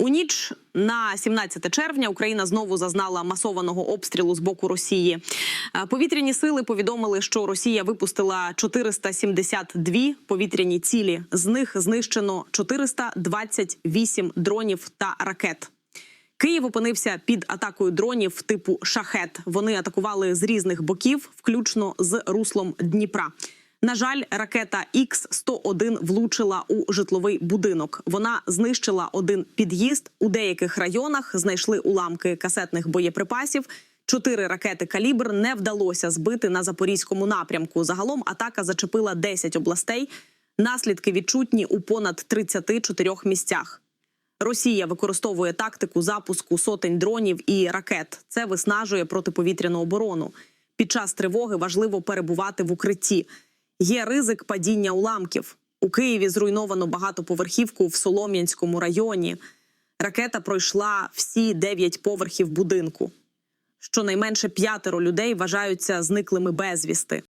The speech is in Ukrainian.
У ніч на 17 червня Україна знову зазнала масованого обстрілу з боку Росії. Е, Повітряні сили повідомили, що Росія випустила 472 повітряні цілі. З них знищено 428 дронів та ракет. Київ опинився під атакою дронів типу шахет. Вони атакували з різних боків, включно з руслом Дніпра. На жаль, ракета Х-101 влучила у житловий будинок. Вона знищила один під'їзд. У деяких районах знайшли уламки касетних боєприпасів. Чотири ракети калібр не вдалося збити на запорізькому напрямку. Загалом атака зачепила 10 областей. Наслідки відчутні у понад 34 місцях. Росія використовує тактику запуску сотень дронів і ракет. Це виснажує протиповітряну оборону. Під час тривоги важливо перебувати в укритті. Є ризик падіння уламків. У Києві зруйновано багатоповерхівку в Солом'янському районі. Ракета пройшла всі дев'ять поверхів будинку. Щонайменше п'ятеро людей вважаються зниклими безвісти.